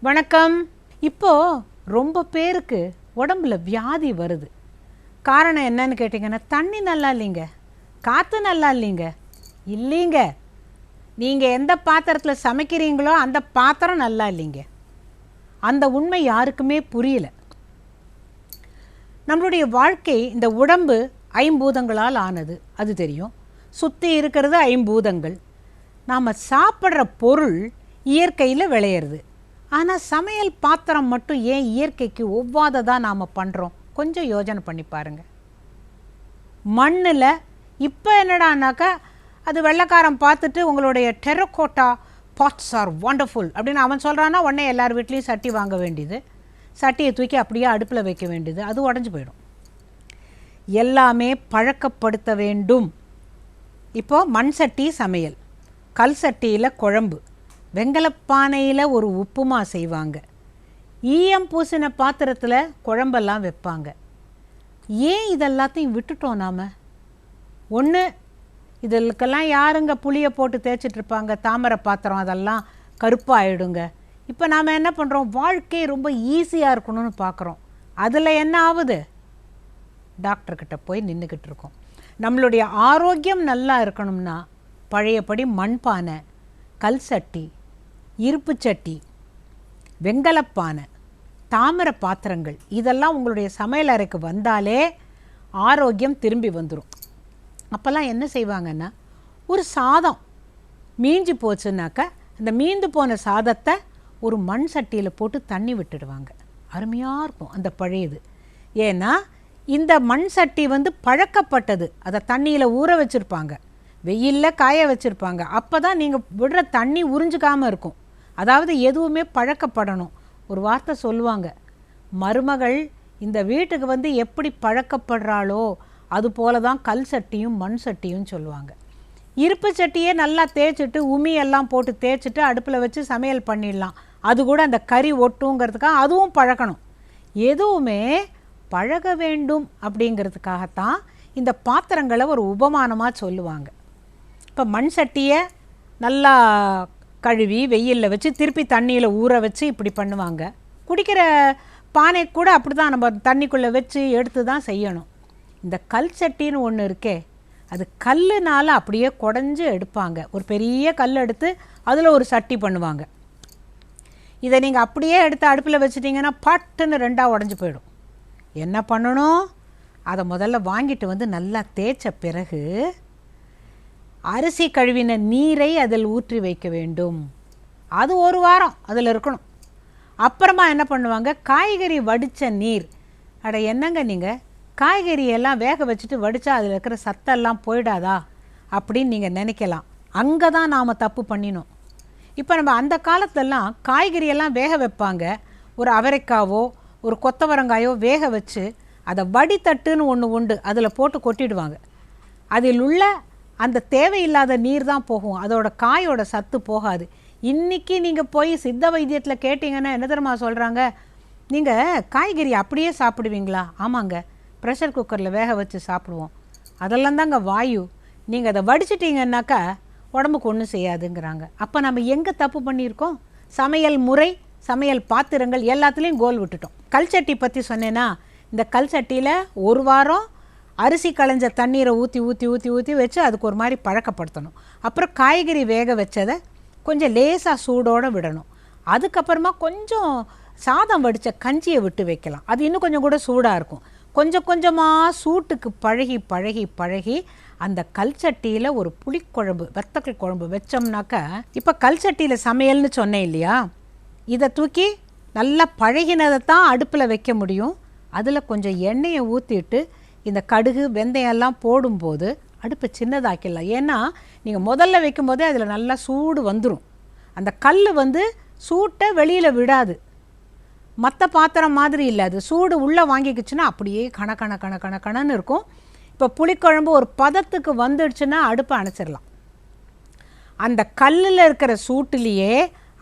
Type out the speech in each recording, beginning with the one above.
வணக்கம். இப்போது ரொம்ப பேருக்கு உடம்புல வியாதி வருது. காரணம் என்னன்னு கேட்டிங்கன்னா தண்ணி நல்லா இல்லைங்க. காற்று நல்லா இல்லைங்க. இல்லைங்க. நீங்கள் எந்த பாத்திரத்தில் சமைக்கிறீங்களோ அந்த பாத்திரம் நல்லா இல்லைங்க. அந்த உண்மை யாருக்குமே புரியல. நம்மளுடைய வாழ்க்கை இந்த உடம்பு ஐம்பூதங்களால் ஆனது. அது தெரியும். சுற்றி இருக்கிறது ஐம்பூதங்கள். நாம் சாப்பிட்ற பொருள் இயற்கையில் விளையிறது. ஆனால் சமையல் பாத்திரம் மட்டும் ஏன் இயற்கைக்கு ஒவ்வாததாக நாம் பண்ணுறோம் கொஞ்சம் யோசனை பண்ணி பாருங்கள் மண்ணில் இப்போ என்னடானாக்கா அது வெள்ளக்காரன் பார்த்துட்டு உங்களுடைய டெரக்கோட்டா பாட்ஸ் ஆர் வண்டர்ஃபுல் அப்படின்னு அவன் சொல்கிறான்னா உடனே எல்லார் வீட்லேயும் சட்டி வாங்க வேண்டியது. சட்டியை தூக்கி அப்படியே அடுப்பில் வைக்க வேண்டியது. அது உடஞ்சி போயிடும். எல்லாமே பழக்கப்படுத்த வேண்டும். இப்போது மண் சட்டி சமையல். கல் சட்டியில் குழம்பு. வெங்கலப்பானையில் ஒரு உப்புமா செய்வாங்க. ஈயம் பூசின பாத்திரத்தில் குழம்பெல்லாம் வைப்பாங்க. ஏன் இதெல்லாத்தையும் விட்டுட்டோம் நாம்? ஒன்று இதற்கெல்லாம் யாருங்க புளியை போட்டு தேய்ச்சிட்ருப்பாங்க தாமரை பாத்திரம் அதெல்லாம் கருப்பாயிடுங்க. இப்போ நாம் என்ன பண்ணுறோம் வாழ்க்கை ரொம்ப ஈஸியாக இருக்கணும்னு பார்க்குறோம் அதில் என்ன ஆகுது டாக்டர்கிட்ட போய் நின்றுக்கிட்டு இருக்கோம். நம்மளுடைய ஆரோக்கியம் நல்லா இருக்கணும்னா பழையபடி மண்பானை கல் சட்டி இருப்பு சட்டி வெங்கலப்பானை தாமிர பாத்திரங்கள் இதெல்லாம் உங்களுடைய சமையல் அறைக்கு வந்தாலே ஆரோக்கியம் திரும்பி வந்துடும் அப்போல்லாம் என்ன செய்வாங்கன்னா ஒரு சாதம் மீஞ்சு போச்சுனாக்கா அந்த மீந்து போன சாதத்தை ஒரு மண் சட்டியில் போட்டு தண்ணி விட்டுடுவாங்க. அருமையாக இருக்கும் அந்த பழையது. ஏன்னா இந்த மண் சட்டி வந்து பழக்கப்பட்டது. அதை தண்ணியில் ஊற வச்சுருப்பாங்க. வெயிலில் காய வச்சுருப்பாங்க. அப்போ தான் நீங்கள் விடுற தண்ணி உறிஞ்சிக்காமல் இருக்கும். அதாவது எதுவுமே பழக்கப்படணும். ஒரு வார்த்தை சொல்லுவாங்க மருமகள் இந்த வீட்டுக்கு வந்து எப்படி பழக்கப்படுறாளோ அது போல தான் கல் சட்டியும் மண் சட்டியும் சொல்லுவாங்க. இருப்பு சட்டியே நல்லா தேய்ச்சிட்டு உமி எல்லாம் போட்டு தேய்ச்சிட்டு அடுப்பில் வச்சு சமையல் பண்ணிடலாம். அது கூட அந்த கறி ஒட்டுங்கிறதுக்காக அதுவும் பழக்கணும் எதுவுமே பழக வேண்டும் அப்படிங்கிறதுக்காகத்தான் இந்த பாத்திரங்களை ஒரு உபமானமாக சொல்லுவாங்க. இப்போ மண் சட்டியை நல்லா கழுவி வெயிலில் வச்சு திருப்பி தண்ணியில் ஊற வச்சு இப்படி பண்ணுவாங்க. குடிக்கிற பானை கூட அப்படி தான் நம்ம தண்ணிக்குள்ளே வச்சு எடுத்து தான் செய்யணும். இந்த கல் சட்டின்னு ஒன்று இருக்கே அது கல்லுனால அப்படியே குடஞ்சு எடுப்பாங்க. ஒரு பெரிய கல் எடுத்து அதில் ஒரு சட்டி பண்ணுவாங்க. இதை நீங்கள் அப்படியே எடுத்து அடுப்பில் வச்சுட்டிங்கன்னா பட்டுன்னு ரெண்டாக உடஞ்சி போயிடும். என்ன பண்ணணும்? அதை முதல்ல வாங்கிட்டு வந்து நல்லா தேய்ச்ச பிறகு அரிசி கழுவின நீரை அதில் ஊற்றி வைக்க வேண்டும். அது ஒரு வாரம் அதில் இருக்கணும். அப்புறமா என்ன பண்ணுவாங்க? காய்கறி வடித்த நீர். அட என்னங்க நீங்கள் காய்கறியெல்லாம் வேக வச்சுட்டு வடித்தா அதில் இருக்கிற சத்தெல்லாம் போயிடாதா? அப்படின்னு நீங்கள் நினைக்கலாம். அங்கே தான் நாம் தப்பு பண்ணினோம். இப்போ நம்ம அந்த காலத்துலலாம் காய்கறியெல்லாம் வேக வைப்பாங்க. ஒரு அவரைக்காவோ ஒரு கொத்தவரங்காயோ வேக வச்சு அதை வடித்தட்டுன்னு ஒன்று உண்டு. அதில் போட்டு கொட்டிடுவாங்க. அதில் உள்ள அந்த தேவையில்லாத நீர் தான் போகும். அதோட காயோட சத்து போகாது. இன்றைக்கி நீங்கள் போய் சித்த வைத்தியத்தில் கேட்டிங்கன்னா என்ன தெரியுமா சொல்கிறாங்க நீங்கள் காய்கறி அப்படியே சாப்பிடுவீங்களா? ஆமாங்க. ப்ரெஷர் குக்கரில் வேக வச்சு சாப்பிடுவோம். அதெல்லாம் தாங்க வாயு. நீங்கள் அதை வடிச்சிட்டிங்கன்னாக்கா உடம்புக்கு ஒன்றும் செய்யாதுங்கிறாங்க. அப்போ நம்ம எங்கே தப்பு பண்ணியிருக்கோம்? சமையல் முறை சமையல் பாத்திரங்கள் எல்லாத்துலேயும் கோல் விட்டுட்டோம். கல் சட்டி பற்றி சொன்னேன்னா இந்த கல் சட்டியில் ஒரு வாரம் அரிசி களைஞ்ச தண்ணீரை ஊற்றி ஊற்றி ஊற்றி ஊற்றி வச்சு அதுக்கு ஒரு மாதிரி பழக்கப்படுத்தணும். அப்புறம் காய்கறி வேக வச்சதை கொஞ்சம் லேசாக சூடோடு விடணும். அதுக்கப்புறமா கொஞ்சம் சாதம் வடித்த கஞ்சியை விட்டு வைக்கலாம். அது இன்னும் கொஞ்சம் கூட சூடாக இருக்கும். கொஞ்சம் கொஞ்சமாக சூட்டுக்கு பழகி பழகி பழகி அந்த கல் சட்டியில் ஒரு புளிக்குழம்பு வெத்தக்கல் குழம்பு வச்சோம்னாக்கா இப்போ கல் சட்டியில் சமையல்னு சொன்னேன் இல்லையா? இதை தூக்கி நல்லா பழகினதை தான் அடுப்பில் வைக்க முடியும். அதில் கொஞ்சம் எண்ணெயை ஊற்றிட்டு இந்த கடுகு வெந்தயம் எல்லாம் போடும்போது அடுப்பை சின்னதாக்கிடலாம். ஏன்னா நீங்கள் முதல்ல வைக்கும்போதே அதில் நல்லா சூடு வந்துடும் அந்த கல் வந்து சூட்டை வெளியில் விடாது. மற்ற பாத்திரம் மாதிரி இல்லை. அது சூடு உள்ளே வாங்கிக்கிச்சுன்னா அப்படியே கண கண கண கண கணன்னு இருக்கும். இப்போ புளிக்குழம்பு ஒரு பதத்துக்கு வந்துடுச்சுன்னா அடுப்பை அணைச்சிடலாம். அந்த கல்லில் இருக்கிற சூட்டுலேயே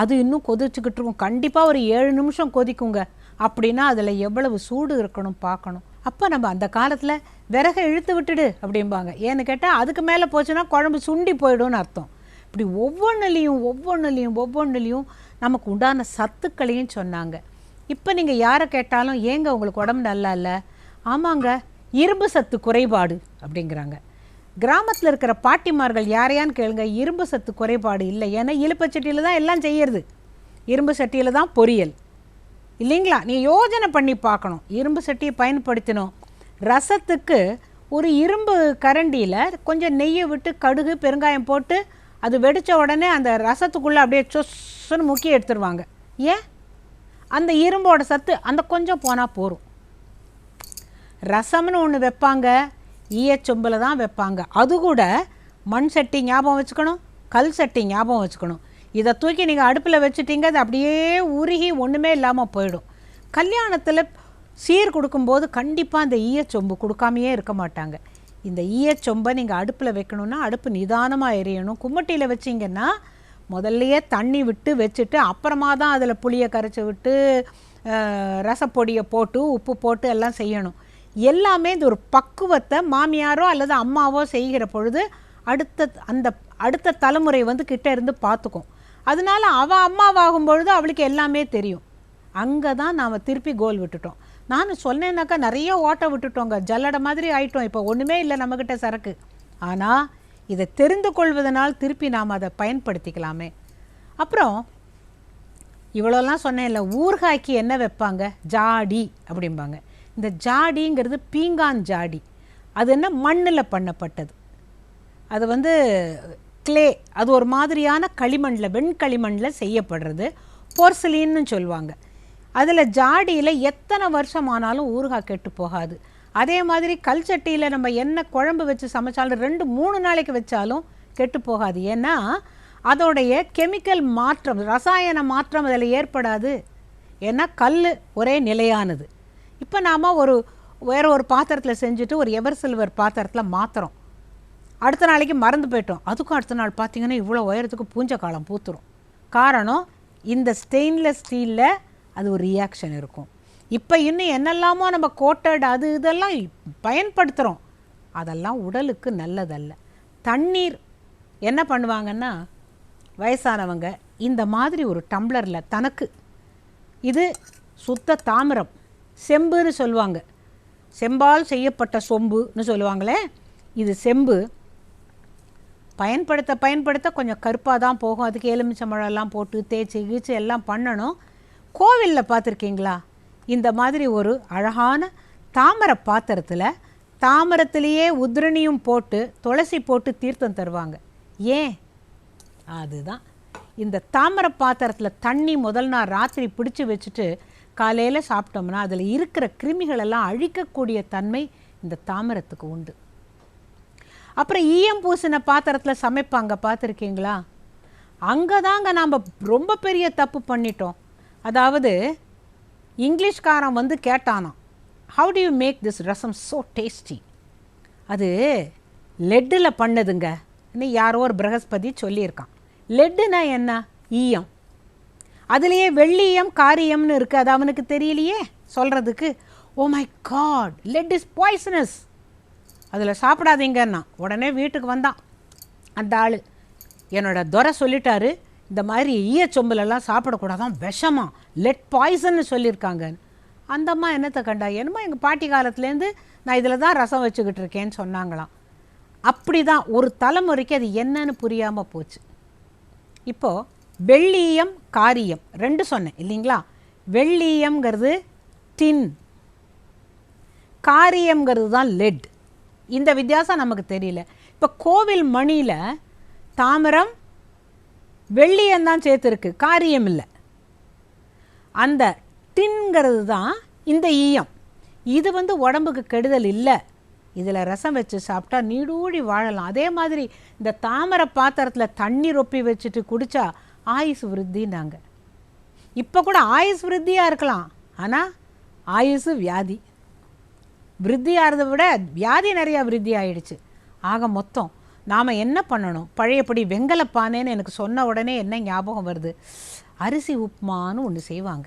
அது இன்னும் கொதிச்சுக்கிட்டு இருக்கும். கண்டிப்பாக ஒரு ஏழு நிமிஷம் கொதிக்குங்க. அப்படின்னா அதில் எவ்வளவு சூடு இருக்கணும் பார்க்கணும். அப்போ நம்ம அந்த காலத்தில் விறகை இழுத்து விட்டுடு அப்படிம்பாங்க. ஏன்னு கேட்டால் அதுக்கு மேலே போச்சுன்னா குழம்பு சுண்டி போயிடும்னு அர்த்தம். இப்படி ஒவ்வொன்றுலேயும் ஒவ்வொன்றுலேயும் ஒவ்வொன்றுலேயும் நமக்கு உண்டான சத்துக்களையும் சொன்னாங்க. இப்போ நீங்கள் யாரை கேட்டாலும் ஏங்க உங்களுக்கு உடம்பு நல்லா இல்லை? ஆமாங்க இரும்பு சத்து குறைபாடு அப்படிங்கிறாங்க. கிராமத்தில் இருக்கிற பாட்டிமார்கள் யாரையான்னு கேளுங்க இரும்பு சத்து குறைபாடு இல்லை. ஏன்னா இழுப்பச்சட்டியில் தான் எல்லாம் செய்யறது. இரும்பு சட்டியில் தான் பொரியல். இல்லைங்களா? நீ யோஜனை பண்ணி பார்க்கணும். இரும்பு சட்டியை பயன்படுத்தணும். ரசத்துக்கு ஒரு இரும்பு கரண்டியில் கொஞ்சம் நெய்யை விட்டு கடுகு பெருங்காயம் போட்டு அது வெடித்த உடனே அந்த ரசத்துக்குள்ளே அப்படியே சொஸ்ன்னு முக்கிய எடுத்துருவாங்க. ஏன்? அந்த இரும்போட சத்து அந்த கொஞ்சம் போனால் போகும் ரசம்னு ஒன்று வைப்பாங்க. ஈயச்சொம்பில் தான் வைப்பாங்க. அது கூட மண் சட்டி ஞாபகம் வச்சுக்கணும் கல் சட்டி ஞாபகம் வச்சுக்கணும். இதை தூக்கி நீங்கள் அடுப்பில் வச்சுட்டீங்க அது அப்படியே உருகி ஒன்றுமே இல்லாமல் போயிடும். கல்யாணத்தில் சீர் கொடுக்கும்போது கண்டிப்பாக இந்த ஈயச்சொம்பு கொடுக்காமையே இருக்க மாட்டாங்க. இந்த ஈயச்சொம்பை நீங்கள் அடுப்பில் வைக்கணும்னா அடுப்பு நிதானமாக எரியணும். கும்மட்டியில் வச்சிங்கன்னா முதல்லையே தண்ணி விட்டு வச்சுட்டு அப்புறமா தான் அதில் புளியை கரைச்சி விட்டு ரசப்பொடியை போட்டு உப்பு போட்டு எல்லாம் செய்யணும். எல்லாமே இந்த ஒரு பக்குவத்தை மாமியாரோ அல்லது அம்மாவோ செய்கிற பொழுது அடுத்த அந்த அடுத்த தலைமுறை வந்து கிட்டே இருந்து பார்த்துக்கும். அதனால அவள் அம்மாவாகும் பொழுது அவளுக்கு எல்லாமே தெரியும். அங்கே தான் நாம் திருப்பி கோல் விட்டுட்டோம். நான் சொன்னேன்னாக்கா நிறைய ஓட்டை விட்டுட்டோங்க. ஜல்லடை மாதிரி ஆயிட்டோம். இப்போ ஒன்றுமே இல்லை நம்மக்கிட்ட சரக்கு. ஆனால் இதை தெரிந்து கொள்வதனால் திருப்பி நாம் அதை பயன்படுத்திக்கலாமே. அப்புறம் இவ்வளோலாம் சொன்னேன்ல ஊறுகாய்க்கு என்ன வைப்பாங்க? ஜாடி அப்படிம்பாங்க. இந்த ஜாடிங்கிறது பீங்கான் ஜாடி. அது என்ன? மண்ணில் பண்ணப்பட்டது. அது வந்து க்ளே அது ஒரு மாதிரியான களிமண்ணில் வெண்களிமண்ணில் செய்யப்படுறது. போர்சிலின்னு சொல்லுவாங்க. அதில் ஜாடியில் எத்தனை வருஷம் ஆனாலும் ஊறுகாய் கெட்டு போகாது. அதே மாதிரி கல் சட்டியில் நம்ம என்ன குழம்பு வச்சு சமைச்சாலும் ரெண்டு மூணு நாளைக்கு வச்சாலும் கெட்டு போகாது. ஏன்னா அதோடைய கெமிக்கல் மாற்றம் ரசாயன மாற்றம் அதில் ஏற்படாது. ஏன்னா கல் ஒரே நிலையானது. இப்போ நாம் ஒரு வேறு ஒரு பாத்திரத்தில் செஞ்சுட்டு ஒரு எவர் சில்வர் பாத்திரத்தில் மாற்றுறோம் அடுத்த நாளைக்கு மறந்து போயிட்டோம். அதுக்கும் அடுத்த நாள் பார்த்தீங்கன்னா இவ்வளோ உயரத்துக்கு பூஞ்ச காலம் பூத்துரும். காரணம் இந்த ஸ்டெயின்லெஸ் ஸ்டீலில் அது ஒரு ரியாக்ஷன் இருக்கும். இப்போ இன்னும் என்னெல்லாமோ நம்ம கோட்டட் அது இதெல்லாம் பயன்படுத்துகிறோம் அதெல்லாம் உடலுக்கு நல்லதல்ல. தண்ணீர் என்ன பண்ணுவாங்கன்னா வயசானவங்க இந்த மாதிரி ஒரு டம்ளரில் தனக்கு இது சுத்த தாமிரம் செம்புன்னு சொல்லுவாங்க. செம்பால் செய்யப்பட்ட சொம்புன்னு சொல்லுவாங்களே இது செம்பு பயன்படுத்த பயன்படுத்த கொஞ்சம் கருப்பாக தான் போகும். அதுக்கு எலுமிச்சம்பழம்லாம் போட்டு தேய்ச்சி கீச்சு எல்லாம் பண்ணணும். கோவிலில் பார்த்துருக்கீங்களா? இந்த மாதிரி ஒரு அழகான தாமரை பாத்திரத்தில் தாமரத்திலேயே உத்ரணியும் போட்டு துளசி போட்டு தீர்த்தம் தருவாங்க. ஏன்? அதுதான். இந்த தாமரை பாத்திரத்தில் தண்ணி முதல் நாள் ராத்திரி பிடிச்சி வச்சுட்டு காலையில் சாப்பிட்டோம்னா அதில் இருக்கிற கிருமிகளெல்லாம் அழிக்கக்கூடிய தன்மை இந்த தாமரத்துக்கு உண்டு. அப்புறம் ஈயம் பூசின பாத்திரத்தில் சமைப்பாங்க பார்த்துருக்கீங்களா? அங்கே தாங்க நாம் ரொம்ப பெரிய தப்பு பண்ணிட்டோம். அதாவது இங்கிலீஷ்காரன் வந்து கேட்டானாம் how do you make this rasam so tasty அது லெட்டில் பண்ணதுங்க. இன்னும் யாரோ ஒரு பிரகஸ்பதி சொல்லியிருக்கான். லெட்டுனா என்ன? ஈயம். அதுலேயே வெள்ளியம் காரியம்னு இருக்குது அது அவனுக்கு தெரியலையே சொல்கிறதுக்கு ஓ my god lead is poisonous அதில் சாப்பிடாதீங்கன்னா உடனே வீட்டுக்கு வந்தான். அந்த ஆள். என்னோட துரை சொல்லிட்டாரு இந்த மாதிரி ஈயச்சொம்புலெல்லாம் சாப்பிடக்கூடாதான் விஷமா லெட் பாய்சன்னு சொல்லியிருக்காங்கன்னு. அந்த அம்மா என்னத்தை கண்டா? என்னமோ எங்கள் பாட்டி காலத்துலேருந்து நான் இதில் தான் ரசம் வச்சுக்கிட்டு இருக்கேன்னு சொன்னாங்களாம். அப்படி தான் ஒரு தலைமுறைக்கு அது என்னன்னு புரியாமல் போச்சு. இப்போது வெள்ளீயம் காரியம் ரெண்டு சொன்னேன் இல்லைங்களா? வெள்ளீயம்ங்கிறது டின் காரியம்ங்கிறது தான் லெட் இந்த வித்தியாசம் நமக்கு தெரியல. இப்போ கோவில் மணியில் தாமரம் வெள்ளியந்தான் சேர்த்துருக்கு. காரியம் இல்லை. அந்த டின்ங்கிறது தான் இந்த ஈயம். இது வந்து உடம்புக்கு கெடுதல் இல்லை. இதில் ரசம் வச்சு சாப்பிட்டா நீடூழி வாழலாம். அதே மாதிரி இந்த தாமரை பாத்திரத்தில் தண்ணி ரொப்பி வச்சுட்டு குடித்தா ஆயுஸ் விருத்தின்னாங்க. இப்போ கூட ஆயுஸ் விருத்தியாக இருக்கலாம். ஆனால் ஆயுசு வியாதி. விருத்தியாகிறத விட வியாதி நிறையா விருத்தி ஆயிடுச்சு ஆக மொத்தம் நாம் என்ன பண்ணணும்? பழையப்படி வெங்கலப்பானேன்னு எனக்கு சொன்ன உடனே என்ன ஞாபகம் வருது? அரிசி உப்புமான்னு ஒன்று செய்வாங்க.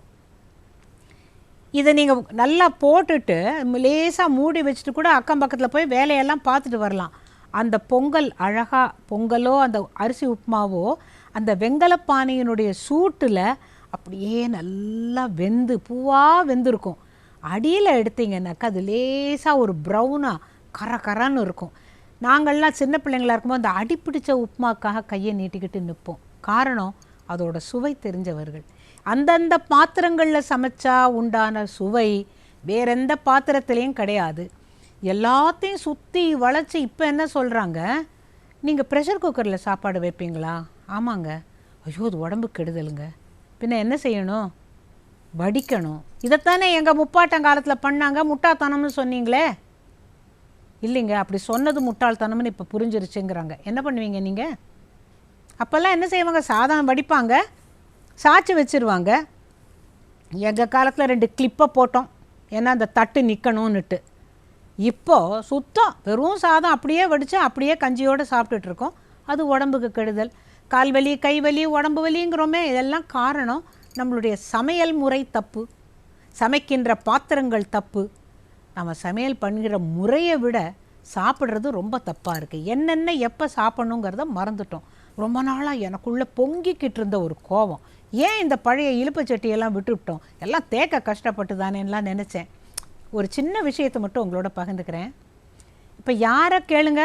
இதை நீங்கள் நல்லா போட்டுட்டு லேசாக மூடி வச்சுட்டு கூட அக்கம் பக்கத்தில் போய் வேலையெல்லாம் பார்த்துட்டு வரலாம். அந்த பொங்கல் அழகாக பொங்கலோ அந்த அரிசி உப்புமாவோ அந்த வெங்கலப்பானையினுடைய சூட்டில் அப்படியே நல்லா வெந்து பூவாக வெந்திருக்கும். அடியில் எடுத்தீங்கன்னாக்கா அது லேசாக ஒரு ப்ரௌனாக கர கரன்னு இருக்கும். நாங்கள்லாம் சின்ன பிள்ளைங்களா இருக்கும்போது அந்த அடிப்பிடிச்ச உப்புமாக்காக கையை நீட்டிக்கிட்டு நிற்போம். காரணம் அதோட சுவை தெரிஞ்சவர்கள். அந்தந்த பாத்திரங்களில் சமைச்சா உண்டான சுவை வேற எந்த பாத்திரத்துலேயும் கிடையாது. எல்லாத்தையும் சுற்றி வளைச்சி இப்போ என்ன சொல்கிறாங்க நீங்கள் ப்ரெஷர் குக்கரில் சாப்பாடு வைப்பீங்களா? ஆமாங்க. ஐயோ அது உடம்பு கெடுதலுங்க. பின்ன என்ன செய்யணும்? வடிக்கணும். இதைத்தானே எங்கள் முப்பாட்டங்காலத்தில் பண்ணாங்க? முட்டாள்தனம்னு சொன்னீங்களே? இல்லைங்க அப்படி சொன்னது முட்டாள்தனம்னு இப்போ புரிஞ்சிருச்சுங்கிறாங்க. என்ன பண்ணுவீங்க நீங்கள் அப்போல்லாம் என்ன செய்வாங்க? சாதம் வடிப்பாங்க. சாய்ச்சி வச்சுருவாங்க. எங்கள் காலத்தில் ரெண்டு கிளிப்பை போட்டோம். ஏன்னா அந்த தட்டு நிற்கணும்னுட்டு இப்போது சுத்தம். வெறும் சாதம் அப்படியே வடித்து அப்படியே கஞ்சியோடு சாப்பிட்டுட்டு இருக்கோம். அது உடம்புக்கு கெடுதல். கால் வலி கை வலி உடம்பு வலிங்கிறோமே இதெல்லாம் காரணம். நம்மளுடைய சமையல் முறை தப்பு சமைக்கின்ற பாத்திரங்கள் தப்பு. நம்ம சமையல் பண்ணுகிற முறையை விட சாப்பிட்றது ரொம்ப தப்பாக இருக்குது என்னென்ன எப்போ சாப்பிட்ணுங்கிறத மறந்துட்டோம். ரொம்ப நாளாக எனக்குள்ளே பொங்கிக்கிட்டு இருந்த ஒரு கோபம். ஏன் இந்த பழைய இழுப்பு சட்டியெல்லாம் விட்டுவிட்டோம்? எல்லாம் தேக்க கஷ்டப்பட்டு தானேலாம் நினச்சேன். ஒரு சின்ன விஷயத்தை மட்டும் உங்களோட பகிர்ந்துக்கிறேன். இப்போ யாரை கேளுங்க?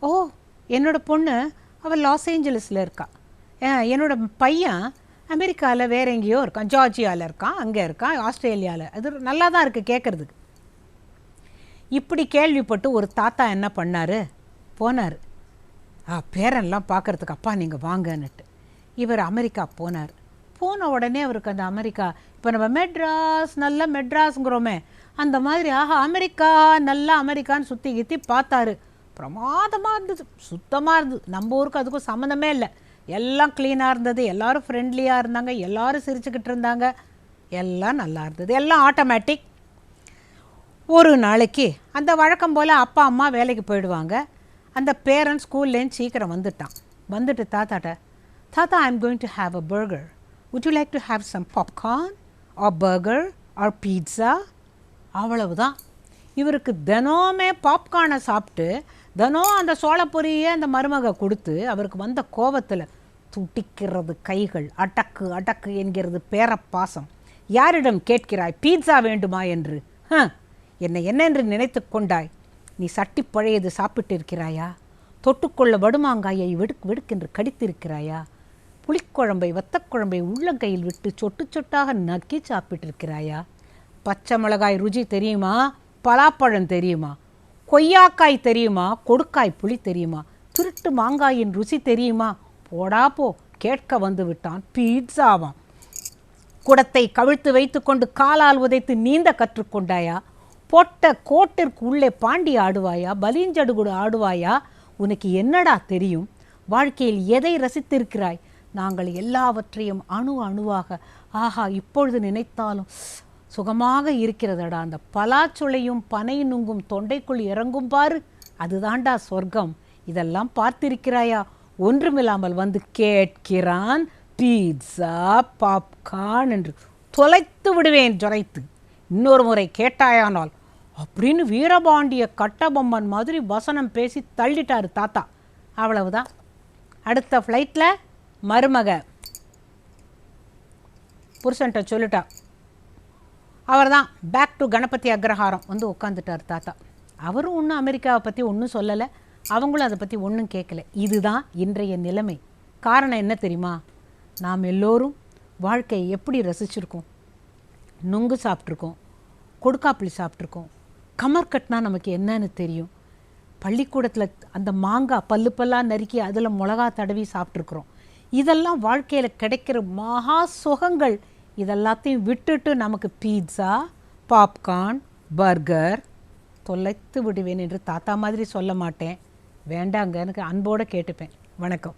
ஓ என்னோட பொண்ணு அவள் லாஸ் ஏஞ்சலஸில் இருக்கா. என்னோடய என்னோட பையன் அமெரிக்காவில் வேற எங்கேயோ இருக்கான் ஜார்ஜியாவில் இருக்கான் அங்கே இருக்கான் ஆஸ்திரேலியாவில் அது நல்லா தான் இருக்குது கேட்குறதுக்கு இப்படி கேள்விப்பட்டு ஒரு தாத்தா என்ன பண்ணார்? போனார். ஆ பேரன்லாம் பார்க்குறதுக்கு அப்பா நீங்கள் வாங்கன்னுட்டு. இவர் அமெரிக்கா போனார். போன உடனே அவருக்கு அந்த அமெரிக்கா இப்போ நம்ம மெட்ராஸ் நல்ல மெட்ராஸுங்கிறோமே அந்த மாதிரி ஆஹா அமெரிக்கா நல்லா அமெரிக்கான்னு சுற்றி கித்தி பார்த்தாரு. பிரமாதமாக இருந்தது சுத்தமாக இருந்தது நம்ம ஊருக்கு அதுக்கும் சம்மந்தமே இல்லை. எல்லாம் க்ளீனாக இருந்தது. எல்லாரும் ஃப்ரெண்ட்லியாக இருந்தாங்க. எல்லோரும் சிரிச்சுக்கிட்டு இருந்தாங்க. எல்லாம் நல்லா இருந்தது. எல்லாம் ஆட்டோமேட்டிக் ஒரு நாளைக்கு அந்த வழக்கம் போல் அப்பா அம்மா வேலைக்கு போயிடுவாங்க. அந்த பேரண்ட்ஸ் ஸ்கூல்லேருந்து சீக்கிரம் வந்துட்டான். வந்துட்டு தாத்தாட்ட தாத்தா I am going to have a burger would you like to have some popcorn or burger or pizza அவ்வளவுதான். இவருக்கு தினமே பாப்கார்னை சாப்பிட்டு தினம் அந்த சோளப்பொரியை அந்த மருமக கொடுத்து அவருக்கு வந்த கோபத்தில் துடிக்கிறது கைகள் அடக்கு அடக்கு என்கிறது பேரப்பாசம். யாரிடம் கேட்கிறாய் பீட்சா வேண்டுமா? என்று. ஹ என்னை என்ன என்று நினைத்து கொண்டாய்? நீ சட்டி பழையது சாப்பிட்டிருக்கிறாயா? தொட்டுக்கொள்ள வடுமாங்காயை வெடுக் வெடுக்கென்று கடித்திருக்கிறாயா? புளிக்குழம்பை வத்தக்குழம்பை உள்ளங்கையில் விட்டு சொட்டு சொட்டாக நக்கி சாப்பிட்டிருக்கிறாயா? பச்சை மிளகாய் ருசி தெரியுமா? பலாப்பழம் தெரியுமா? கொய்யாக்காய் தெரியுமா? கொடுக்காய் புளி தெரியுமா? திருட்டு மாங்காயின் ருசி தெரியுமா? போடா போ. கேட்க வந்து விட்டான். பீட்சாவாம். குடத்தை கவிழ்த்து வைத்துக்கொண்டு காலால் உதைத்து நீந்த கற்றுக்கொண்டாயா? பொட்ட கோட்டிற்கு உள்ளே பாண்டி ஆடுவாயா? பலிஞ்சடுகுடு ஆடுவாயா? உனக்கு என்னடா தெரியும்? வாழ்க்கையில் எதை ரசித்திருக்கிறாய்? நாங்கள் எல்லாவற்றையும் அணு அணுவாக ஆஹா இப்பொழுது நினைத்தாலும் சுகமாக இருக்கிறதடா. அந்த பலாச்சுளையும் பனை நுங்கும் தொண்டைக்குள் இறங்கும் பாரு. அதுதான்டா சொர்க்கம். இதெல்லாம் பார்த்திருக்கிறாயா? ஒன்றுமில்லாமல் வந்து கேட்கிறான் பீட்சா பாப்கார்ன் என்று தொலைத்து விடுவேன் ஜொரைத்து. இன்னொரு முறை கேட்டாயானால் அப்படின்னு வீரபாண்டிய கட்டபொம்மன் மாதிரி வசனம் பேசி தள்ளிட்டாரு தாத்தா. அவ்வளவுதான். அடுத்த ஃப்ளைட்டில் மருமக. புருஷன்ட்ட சொல்லிட்டா. அவர் தான் பேக் டு கணபதி அக்ரஹாரம் வந்து உட்காந்துட்டார் தாத்தா. அவரும் ஒன்றும் அமெரிக்காவை பற்றி ஒன்றும் சொல்லலை. அவங்களும் அதை பற்றி ஒன்றும் கேட்கல இதுதான் இன்றைய நிலைமை. காரணம் என்ன தெரியுமா? நாம் எல்லோரும் வாழ்க்கையை எப்படி ரசிச்சிருக்கோம்? நுங்கு சாப்பிட்ருக்கோம் கொடுக்காப்புளி சாப்பிட்ருக்கோம் கமர் கட்னா நமக்கு என்னன்னு தெரியும். பள்ளிக்கூடத்தில் அந்த மாங்காய் பல்லு பல்லாக நறுக்கி அதில் மிளகா தடவி சாப்பிட்ருக்குறோம் இதெல்லாம் வாழ்க்கையில் கிடைக்கிற மகா சுகங்கள். இதெல்லாத்தையும் விட்டுட்டு நமக்கு பீட்சா பாப்கார்ன் பர்கர் தொலைத்து விடுவேன் என்று தாத்தா மாதிரி சொல்ல மாட்டேன். வேண்டாங்க எனக்கு அன்போடு கேட்டுப்பேன். வணக்கம்.